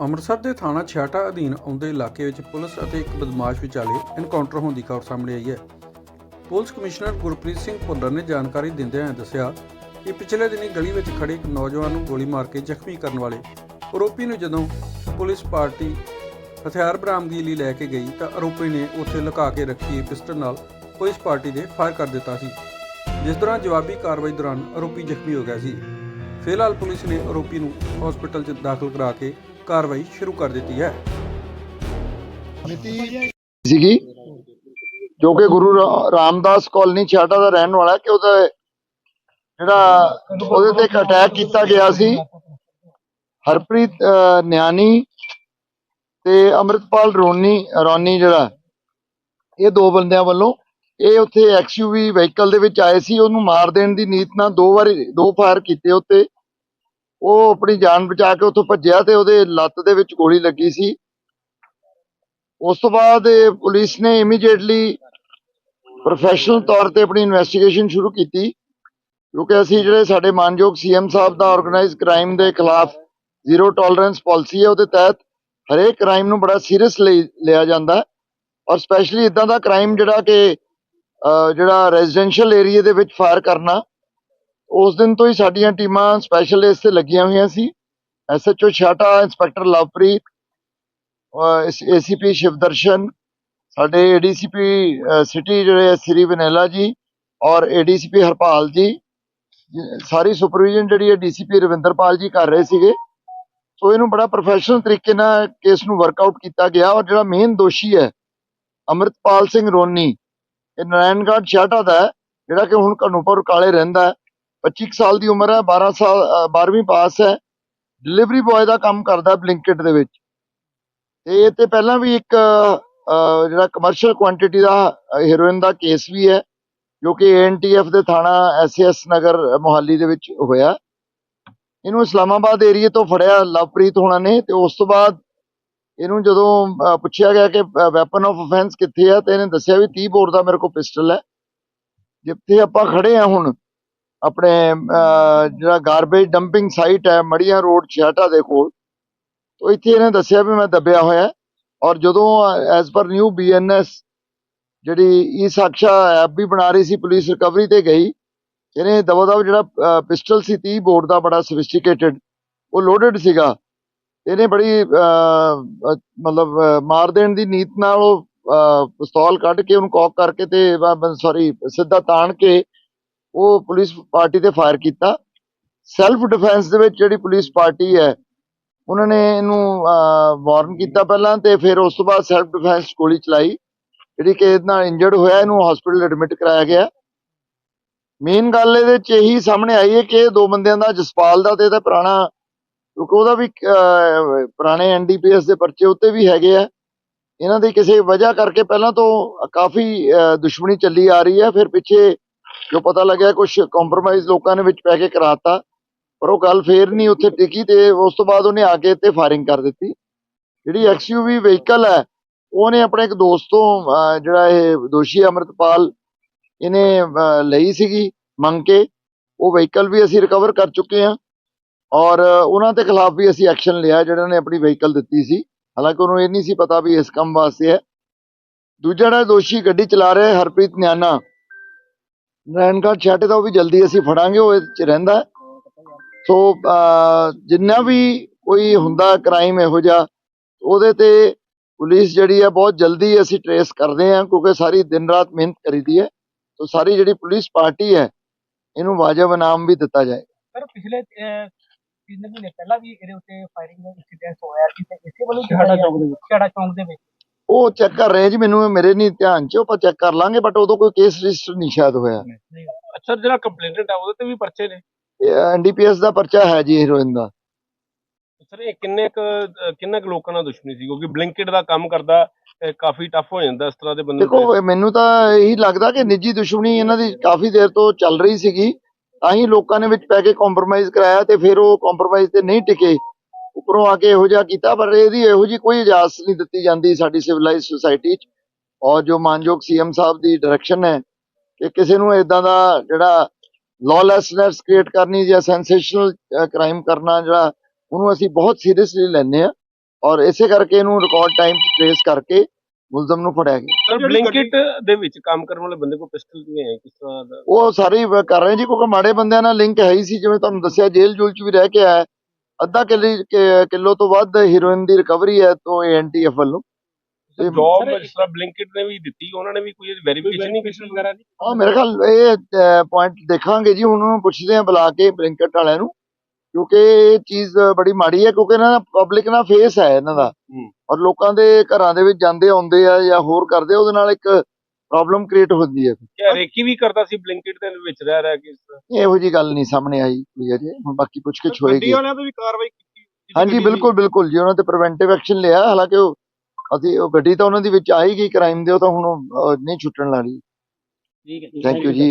ਅੰਮ੍ਰਿਤਸਰ ਦੇ ਥਾਣਾ ਛਿਆਟਾ ਅਧੀਨ ਆਉਂਦੇ ਇਲਾਕੇ ਵਿੱਚ ਪੁਲਿਸ ਅਤੇ ਇੱਕ ਬਦਮਾਸ਼ ਵਿਚਾਲੇ ਐਨਕਾਊਂਟਰ ਹੋਣ ਦੀ ਖਬਰ ਸਾਹਮਣੇ ਆਈ ਹੈ। ਪੁਲਿਸ ਕਮਿਸ਼ਨਰ ਗੁਰਪ੍ਰੀਤ ਸਿੰਘ ਭੁੱਲਰ ਨੇ ਜਾਣਕਾਰੀ ਦਿੰਦਿਆਂ ਦੱਸਿਆ ਕਿ ਪਿਛਲੇ ਦਿਨੀ ਗਲੀ ਵਿੱਚ ਖੜੇ ਇੱਕ ਨੌਜਵਾਨ ਨੂੰ ਗੋਲੀ ਮਾਰ ਕੇ ਜ਼ਖਮੀ ਕਰਨ ਵਾਲੇ ਆਰੋਪੀ ਨੂੰ ਜਦੋਂ ਪੁਲਿਸ ਪਾਰਟੀ ਹਥਿਆਰ ਬਰਾਮਦਗੀ ਲਈ ਲੈ ਕੇ ਗਈ ਤਾਂ ਆਰੋਪੀ ਨੇ ਉੱਥੇ ਲੁਕਾ ਕੇ ਰੱਖੀ ਪਿਸਟਲ ਨਾਲ ਪੁਲਿਸ ਪਾਰਟੀ ਦੇ ਫਾਇਰ ਕਰ ਦਿੱਤਾ ਸੀ, ਜਿਸ ਦੌਰਾਨ ਜਵਾਬੀ ਕਾਰਵਾਈ ਦੌਰਾਨ ਆਰੋਪੀ ਜ਼ਖਮੀ ਹੋ ਗਿਆ ਸੀ। ਫਿਲਹਾਲ ਪੁਲਿਸ ਨੇ ਆਰੋਪੀ ਨੂੰ ਹਸਪਤਾਲ 'ਚ ਦਾਖਲ ਕਰਾ ਕੇ ਕਾਰਵਾਈ ਸ਼ੁਰੂ ਕਰ ਦਿੱਤੀ ਹੈ। ਸੀਗੀ ਜੋ ਕਿ ਗੁਰੂ ਰਾ- ਰਾਮਦਾਸ ਕਾਲਨੀ ਛਾਟਾ ਦਾ ਰਹਿਣ ਵਾਲਾ ਹੈ ਕਿ ਉਹਦਾ ਜਿਹੜਾ ਉਹਦੇ ਤੇ ਇੱਕ ਅਟੈਕ ਕੀਤਾ ਗਿਆ ਸੀ। ਹਰਪ੍ਰੀਤ ਅਹ, ਨਿਆਣੀ ਤੇ ਅਮਰਿਤਪਾਲ ਰੋਨੀ ਰੋਨੀ ਜਿਹੜਾ ਇਹ ਦੋ ਬੰਦਿਆਂ ਵੱਲੋਂ ਇਹ ਉੱਥੇ ਐਕਸਯੂਵੀ ਵਹੀਕਲ ਦੇ ਵਿੱਚ ਆਏ ਸੀ। ਉਹਨੂੰ ਮਾਰ ਦੇਣ ਦੀ ਨੀਤ ਨਾਲ ਦੋ ਵਾਰੀ ਦੋ ਫਾਇਰ ਕੀਤੇ ਉੱਤੇ। ਉਹ ਆਪਣੀ ਜਾਨ ਬਚਾ ਕੇ ਉੱਥੋਂ ਭੱਜਿਆ ਤੇ ਉਹਦੇ ਲੱਤ ਦੇ ਵਿੱਚ ਗੋਲੀ ਲੱਗੀ ਸੀ। ਉਸ ਤੋਂ ਬਾਅਦ ਪੁਲਿਸ ਨੇ ਇਮੀਡੀਏਟਲੀ ਪ੍ਰੋਫੈਸ਼ਨਲ ਤੌਰ ਤੇ ਆਪਣੀ ਇਨਵੈਸਟੀਗੇਸ਼ਨ ਸ਼ੁਰੂ ਕੀਤੀ, ਕਿਉਂਕਿ ਅਸੀਂ ਜਿਹੜੇ ਸਾਡੇ ਮਾਨਯੋਗ ਸੀਐਮ ਸਾਹਿਬ ਦਾ ਆਰਗੇਨਾਈਜ਼ ਕ੍ਰਾਈਮ ਦੇ ਖਿਲਾਫ ਜ਼ੀਰੋ ਟੋਲਰੈਂਸ ਪਾਲਿਸੀ ਹੈ, ਉਹਦੇ ਤਹਿਤ ਹਰੇਕ ਕ੍ਰਾਈਮ ਨੂੰ ਬੜਾ ਸੀਰੀਅਸ ਲਿਆ ਜਾਂਦਾ ਔਰ ਸਪੈਸ਼ਲੀ ਇਦਾਂ ਦਾ ਕ੍ਰਾਈਮ ਜਿਹੜਾ ਕਿ ਜਿਹੜਾ ਰੈਜ਼ੀਡੈਂਸ਼ੀਅਲ ਏਰੀਆ ਦੇ ਵਿੱਚ ਫਾਇਰ ਕਰਨਾ ਉਸ ਦਿਨ ਤੋਂ ਹੀ ਸਾਡੀਆਂ ਟੀਮਾਂ ਸਪੈਸ਼ਲ ਇਸ ਤੇ ਲੱਗੀਆਂ ਹੋਈਆਂ ਸੀ। SHO Chhata inspector Lovepreet ACP Shivdarshan, ਸਾਡੇ ਏਡੀਸੀਪੀ ਸਿਟੀ ਜਿਹੜੇ ਸ੍ਰੀ ਵਨੇਲਾ ਜੀ ਔਰ ਏਡੀਸੀਪੀ ਹਰਪਾਲ ਜੀ, ਸਾਰੀ ਸੁਪਰਵਿਜ਼ਨ ਜਿਹੜੀ ਹੈ ਡੀਸੀਪੀ ਰਵਿੰਦਰਪਾਲ ਜੀ ਕਰ ਰਹੇ ਸੀਗੇ। ਸੋ ਇਹਨੂੰ ਬੜਾ ਪ੍ਰੋਫੈਸ਼ਨਲ ਤਰੀਕੇ ਨਾਲ ਕੇਸ ਨੂੰ ਵਰਕਆਊਟ ਕੀਤਾ ਗਿਆ ਔਰ ਜਿਹੜਾ ਮੇਨ ਦੋਸ਼ੀ ਹੈ, ਅਮਰਿਤਪਾਲ ਸਿੰਘ ਰੋਨੀ, ਇਹ ਨਾਰਾਇਣਗੜ੍ਹ ਛਾਟਾ ਦਾ ਜਿਹੜਾ ਕਿ ਹੁਣ ਕਨੂਪੁਰ ਕਾਲੇ ਰਹਿੰਦਾ 25 ਕੁ ਸਾਲ ਦੀ ਉਮਰ ਹੈ 12 ਸਾਲ ਅ, 12ਵੀਂ ਪਾਸ ਹੈ। ਡਿਲੀਵਰੀ ਬॉय ਦਾ ਕੰਮ ਕਰਦਾ ਬਲਿੰਕਟ ਦੇ ਵਿੱਚ। ਤੇ ਇਹ ਤੇ ਪਹਿਲਾਂ ਵੀ ਇੱਕ ਜਿਹੜਾ ਕਮਰਸ਼ੀਅਲ ਕੁਆਂਟੀਟੀ ਦਾ ਹੀਰੋਇਨ ਦਾ ਕੇਸ ਵੀ ਹੈ ਜੋ ਕਿ ਐਨਟੀਐਫ ਦੇ ਥਾਣਾ ਐਸਐਸ ਨਗਰ ਮੋਹਾਲੀ ਦੇ ਵਿੱਚ ਹੋਇਆ। ਇਹਨੂੰ ਇਸਲਾਮਾਬਾਦ ਏਰੀਏ ਤੋਂ ਫੜਿਆ ਲਵਪ੍ਰੀਤ ਹੋਣਾ ਨੇ ਤੇ ਉਸ ਤੋਂ ਬਾਅਦ ਇਹਨੂੰ ਜਦੋਂ ਪੁੱਛਿਆ ਗਿਆ ਕਿ ਵੈਪਨ ਆਫ ਅਫੈਂਸ ਕਿੱਥੇ ਹੈ ਤੇ ਇਹਨੇ ਦੱਸਿਆ ਵੀ 30 ਬੋਰ ਦਾ ਮੇਰੇ ਕੋਲ ਪਿਸਟਲ ਹੈ। ਜਿੱਥੇ ਆਪਾਂ ਖੜੇ ਆ ਹੁਣ ਆਪਣੇ ਜਿਹੜਾ ਗਾਰਬੇਜ ਡੰਪਿੰਗ ਸਾਈਟ ਹੈ, ਮੜੀਆਂ ਰੋਡ ਛਿਆਟਾ ਦੇ ਕੋਲ ਤੋ ਇੱਥੇ ਇਹਨੇ ਦੱਸਿਆ ਵੀ ਮੈਂ ਦੱਬਿਆ ਹੋਇਆ ਔਰ ਜਦੋਂ ਐਜ਼ ਪਰ ਨਿਊ ਬੀਐਨਐਸ ਜਿਹੜੀ ਈ ਸਾਖਸ਼ਾ ਐਪ ਵੀ ਬਣਾ ਰਹੀ ਸੀ ਪੁਲਿਸ ਰਿਕਵਰੀ ਤੇ ਗਈ, ਇਹਨੇ ਦਬਾ ਦਬ ਜਿਹੜਾ ਪਿਸਟਲ ਸੀ 30 ਬੋਰ ਦਾ ਬੜਾ ਸੋਫਿਸਟੀਕੇਟਡ ਉਹ ਲੋਡਡ ਸੀਗਾ। ਇਹਨੇ ਬੜੀ ਮਤਲਬ ਮਾਰ ਦੇਣ ਦੀ ਨੀਤ ਨਾਲ ਉਹ ਪਿਸਤੌਲ ਕੱਢ ਕੇ ਉਹਨੂੰ ਕੌਕ ਕਰਕੇ ਤੇ ਸੌਰੀ ਸਿੱਧਾ ਤਾਣ ਕੇ ਉਹ ਪੁਲਿਸ ਪਾਰਟੀ ਤੇ ਫਾਇਰ ਕੀਤਾ। ਸੈਲਫ ਡਿਫੈਂਸ ਦੇ ਵਿੱਚ ਜਿਹੜੀ ਪੁਲਿਸ ਪਾਰਟੀ ਹੈ ਉਹਨਾਂ ਨੇ ਇਹਨੂੰ ਵਾਰਨ ਕੀਤਾ ਪਹਿਲਾਂ ਤੇ ਫਿਰ ਉਸ ਤੋਂ ਬਾਅਦ ਸੈਲਫ ਡਿਫੈਂਸ ਗੋਲੀ ਚਲਾਈ। ਜਿਹੜੀ ਕਿ ਇਹਦੇ ਨਾਲ ਇੰਜਰਡ ਹੋਇਆ ਇਹਨੂੰ ਹਸਪੀਟਲ ਐਡਮਿਟ ਕਰਾਇਆ ਗਿਆ। ਮੇਨ ਗੱਲ ਇਹਦੇ ਚ ਇਹੀ ਸਾਹਮਣੇ ਆਈ ਹੈ ਕਿ ਇਹ ਦੋ ਬੰਦਿਆਂ ਦਾ ਜਸਪਾਲ ਦਾ ਤੇ ਇਹਦਾ ਪੁਰਾਣਾ ਕਿਉਂਕਿ ਉਹਦਾ ਵੀ ਅਹ, ਪੁਰਾਣੇ ਐਨਡੀਪੀਐਸ ਦੇ ਪਰਚੇ ਉੱਤੇ ਵੀ ਹੈਗੇ ਆ। ਇਹਨਾਂ ਦੀ ਕਿਸੇ ਵਜ੍ਹਾ ਕਰਕੇ ਪਹਿਲਾਂ ਤੋਂ ਕਾਫੀ ਦੁਸ਼ਮਣੀ ਚੱਲੀ ਆ ਰਹੀ ਹੈ। ਫਿਰ ਪਿੱਛੇ ਜੋ ਪਤਾ ਲੱਗਿਆ ਕੁਝ ਕੰਪਰੋਮਾਈਜ਼ ਲੋਕਾਂ ਨੇ ਵਿੱਚ ਪੈ ਕੇ ਕਰਾਤਾ, ਪਰ ਉਹ ਗੱਲ ਫੇਰ ਨਹੀਂ ਉੱਥੇ ਟਿਕੀ ਤੇ ਉਸ ਤੋਂ ਬਾਅਦ ਉਹਨੇ ਆ ਕੇ ਤੇ ਫਾਇਰਿੰਗ ਕਰ ਦਿੱਤੀ। ਜਿਹੜੀ ਐਕਸਯੂਵੀ ਵਹੀਕਲ ਹੈ, ਉਹਨੇ ਆਪਣੇ ਇੱਕ ਦੋਸਤੋਂ ਜਿਹੜਾ ਇਹ ਦੋਸ਼ੀ ਅਮਰਤਪਾਲ, ਇਹਨੇ ਲਈ ਸੀਗੀ ਮੰਗ ਕੇ। ਉਹ ਵਹੀਕਲ ਵੀ ਅਸੀਂ ਰਿਕਵਰ ਕਰ ਚੁੱਕੇ ਹਾਂ ਔਰ ਉਹਨਾਂ ਦੇ ਖਿਲਾਫ ਵੀ ਅਸੀਂ ਐਕਸ਼ਨ ਲਿਆ, ਜਿਹੜਾ ਨੇ ਆਪਣੀ ਵਹੀਕਲ ਦਿੱਤੀ ਸੀ। ਹਾਲਾਂਕਿ ਉਹਨੂੰ ਇਹ ਨਹੀਂ ਸੀ ਪਤਾ ਵੀ ਇਸ ਕੰਮ ਵਾਸਤੇ ਹੈ। ਦੂਜਾ ਜਿਹੜਾ ਦੋਸ਼ੀ ਗੱਡੀ ਚਲਾ ਰਿਹਾ ਹਰਪ੍ਰੀਤ ਨਿਆਨਾ ਨਾਰਾਇਣਗੜ੍ਹ ਛਾਟੇ ਦਾ ਉਹ ਵੀ ਜਲਦੀ ਅਸੀਂ ਫੜਾਂਗੇ ਉਹ ਇਹ 'ਚ ਰਹਿੰਦਾ। ਸੋ ਜਿੰਨਾ ਵੀ ਕੋਈ ਹੁੰਦਾ ਕ੍ਰਾਈਮ ਇਹੋ ਜਿਹਾ ਉਹਦੇ ਤੇ ਪੁਲਿਸ ਜਿਹੜੀ ਹੈ ਬਹੁਤ ਜਲਦੀ ਅਸੀਂ ਟਰੇਸ ਕਰਦੇ ਹਾਂ ਕਿਉਂਕਿ ਸਾਰੀ ਦਿਨ ਰਾਤ ਮਿਹਨਤ ਕਰੀਦੀ ਹੈ। ਸੋ ਸਾਰੀ ਜਿਹੜੀ ਪੁਲਿਸ ਪਾਰਟੀ ਹੈ ਇਹਨੂੰ ਵਾਜਬ ਇਨਾਮ ਵੀ ਦਿੱਤਾ ਜਾਏ। ਸਰ ਪਿਛਲੇ ਮਹੀਨੇ ਪਹਿਲਾਂ ਵੀ ਇਹਦੇ ਉੱਤੇ ਫਾਇਰਿੰਗ ਦਾ ਇਨਸੀਡੈਂਟ ਹੋਇਆ ਸੀ ਤੇ ਇਸੇ ਵੱਲੋਂ ਛੜਾ ਚੌਂਕ ਦੇ ਵਿੱਚ। ਛੜਾ ਚੌਂਕ ਦੇ ਵਿੱਚ। ਉਹ ਚੈੱਕ ਕਰ ਰਹੇ ਜੀ ਮੈਨੂੰ ਮੇਰੇ ਨਹੀਂ ਧਿਆਨ ਚ ਉਹ ਆਪਾਂ ਚੈੱਕ ਕਰ ਲਾਂਗੇ ਬਟ ਉਦੋਂ ਕੋਈ ਕੇਸ ਰਜਿਸਟਰ ਨਹੀਂ ਸ਼ਾਇਦ ਹੋਇਆ। ਅੱਛਾ ਜਿਹੜਾ ਕੰਪਲੇਂਟਡ ਆ ਉਹਦੇ ਤੇ ਵੀ ਪਰਚੇ ਨੇ? ਐਨਡੀਪੀਐਸ ਦਾ ਪਰਚਾ ਹੈ ਜੀ ਹੀਰੋਇਨ ਦਾ। ਸਰ ਇਹ ਕਿੰਨੇ ਕੁ ਕਿੰਨੇ ਕੁ ਲੋਕਾਂ ਨਾਲ ਦੁਸ਼ਮਣੀ ਸੀ? ਕਿਉਂਕਿ ਬਲਿੰਕਟ ਦਾ ਕੰਮ ਕਰਦਾ ਕਾਫੀ ਟਫ ਹੋ ਜਾਂਦਾ ਇਸ ਤਰ੍ਹਾਂ ਦੇ ਬੰਦੇ ਦੇਖੋ ਮੈਨੂੰ ਤਾਂ ਇਹੀ ਲੱਗਦਾ ਕਿ ਨਿੱਜੀ ਦੁਸ਼ਮਣੀ ਇਹਨਾਂ ਦੀ ਕਾਫੀ ਦੇਰ ਤੋਂ ਚੱਲ ਰਹੀ ਸੀਗੀ ਤਾਂ ਹੀ ਲੋਕਾਂ ਨੇ ਵਿੱਚ ਪੈ ਕੇ ਕੰਪਰੋਮਾਈਜ਼ ਕਰਾਇਆ ਤੇ ਫਿਰ ਉਹ ਕੰਪਰੋਮਾਈਜ਼ ਤੇ ਨਹੀਂ ਟਿਕੇ। ਉੱਪਰੋਂ ਆ ਕੇ ਇਹੋ ਜਿਹਾ ਕੀਤਾ ਪਰ ਇਹਦੀ ਇਹੋ ਜੀ ਕੋਈ ਇਜਾਜ਼ਤ ਨਹੀਂ ਦਿੱਤੀ ਜਾਂਦੀ ਸਾਡੀ ਸਿਵਲਾਈਜ਼ ਸੁਸਾਇਟੀ 'ਚ। ਔਰ ਜੋ ਮਾਨਯੋਗ ਸੀਐਮ ਸਾਹਿਬ ਦੀ ਡਾਇਰੈਕਸ਼ਨ ਹੈ ਕਿ ਕਿਸੇ ਨੂੰ ਇਦਾਂ ਦਾ ਜਿਹੜਾ ਲawlessness ਕ੍ਰੀਏਟ ਕਰਨੀ ਜਾਂ ਸੈਂਸੇਸ਼ਨਲ ਕ੍ਰਾਈਮ ਕਰਨਾ ਜਿਹੜਾ ਉਹਨੂੰ ਅਸੀਂ ਬਹੁਤ ਸੀਰੀਅਸਲੀ ਲੈਂਦੇ ਆ ਔਰ ਇਸੇ ਕਰਕੇ ਇਹਨੂੰ ਰਿਕਾਰਡ ਟਾਈਮ 'ਚ ਟ੍ਰੇਸ ਕਰਕੇ ਮੁਲਜ਼ਮ ਨੂੰ ਫੜਿਆ ਗਿਆ। ਸਰ ਬਲਿੰਕਿਟ ਦੇ ਵਿੱਚ ਕੰਮ ਕਰਨ ਵਾਲੇ ਬੰਦੇ ਕੋਲ ਪਿਸਟਲ ਕਿਵੇਂ ਹੈ ਕਿਸ ਤਰ੍ਹਾਂ ਦਾ? ਉਹ ਸਾਰੇ ਵ- ਕਰ ਰਹੇ ਜੀ ਕਿਉਂਕਿ ਮਾੜੇ ਬੰਦਿਆਂ ਨਾਲ ਲਿੰਕ ਹੈ ਹੀ ਸੀ ਜਿਵੇਂ ਤੁਹਾਨੂੰ ਦੱਸਿਆ ਜੇਲ੍ਹ ਜੂਲ 'ਚ ਵੀ ਰਹਿ ਕੇ ਆਇਆ। ਅੱਧਾ ਕਿੱਲੇ ਤੋਂ ਵੱਧ ਹੀਰੋਇਨ ਦੀ ਰਿਕਵਰੀ ਹੈ ਤੋਂ ਏਐਨਟੀਐਫ ਵੱਲੋਂ। ਜੌਬ ਜਿਸ ਤਰ੍ਹਾਂ ਬਲਿੰਕਿਟ ਨੇ ਵੀ ਦਿੱਤੀ ਉਹਨਾਂ ਨੇ ਵੀ ਕੋਈ ਵੈਰੀਫਿਕੇਸ਼ਨ ਨਹੀਂ ਕੀਤੀ। ਵਗੈਰਾ ਨਹੀਂ? ਹਾਂ ਮੇਰੇ ਖਿਆਲ ਇਹ ਪੁਆਇੰਟ ਦੇਖਾਂਗੇ ਜੀ ਹੁਣ ਉਹਨਾਂ ਨੂੰ ਪੁੱਛਦੇ ਆ ਬੁਲਾ ਕੇ ਬਲਿੰਕਟ ਵਾਲਿਆਂ ਨੂੰ ਕਿਉਂਕਿ ਇਹ ਚੀਜ਼ ਬੜੀ ਮਾੜੀ ਹੈ ਕਿਉਂਕਿ ਇਹਨਾਂ ਦਾ ਪਬਲਿਕ ਨਾਲ ਫੇਸ ਹੈ ਇਹਨਾਂ ਦਾ। ਔਰ ਲੋਕਾਂ ਦੇ ਘਰਾਂ ਦੇ ਵਿੱਚ ਜਾਂਦੇ ਆਉਂਦੇ ਆ ਜਾਂ ਹੋਰ ਕਰਦੇ ਆ, ਉਹਦੇ ਨਾਲ ਇੱਕ ਪ੍ਰੋਬਲਮ ਕ੍ਰੀਏਟ ਹੁੰਦੀ ਹੈ। ਕਿ ਰੇਕੀ ਵੀ ਕਰਦਾ ਸੀ ਬਲਿੰਕਿਟ ਦੇ ਵਿੱਚ ਰਹਿ ਰਹਿ ਕੇ ਇਸ ਤਰ੍ਹਾਂ? ਇਹੋ ਜੀ ਗੱਲ ਨਹੀਂ ਸਾਹਮਣੇ ਆਈ ਕੋਈ ਅਜੇ ਹੁਣ ਬਾਕੀ ਪੁੱਛ ਗਿੱਛ ਹੋਏਗੀ ਵਾਲਿਆਂ ਤੇ ਵੀ ਕਾਰਵਾਈ ਕੀਤੀ ਹਾਂਜੀ ਬਿਲਕੁਲ ਬਿਲਕੁਲ ਜੀ ਉਹਨਾਂ ਤੇ ਪ੍ਰੀਵੈਂਟਿਵ ਐਕਸ਼ਨ ਲਿਆ। ਹਾਲਾਂਕਿ ਉਹ ਅਸੀਂ ਉਹ ਗੱਡੀ ਤਾਂ ਉਹਨਾਂ ਦੀ ਵਿੱਚ ਆਈ ਗਈ ਕ੍ਰਾਈਮ ਦੇ ਉਹ ਤਾਂ ਹੁਣ ਨਹੀਂ ਛੁੱਟਣ ਵਾਲੀ। ਠੀਕ ਹੈ ਥੈਂਕ ਯੂ ਜੀ।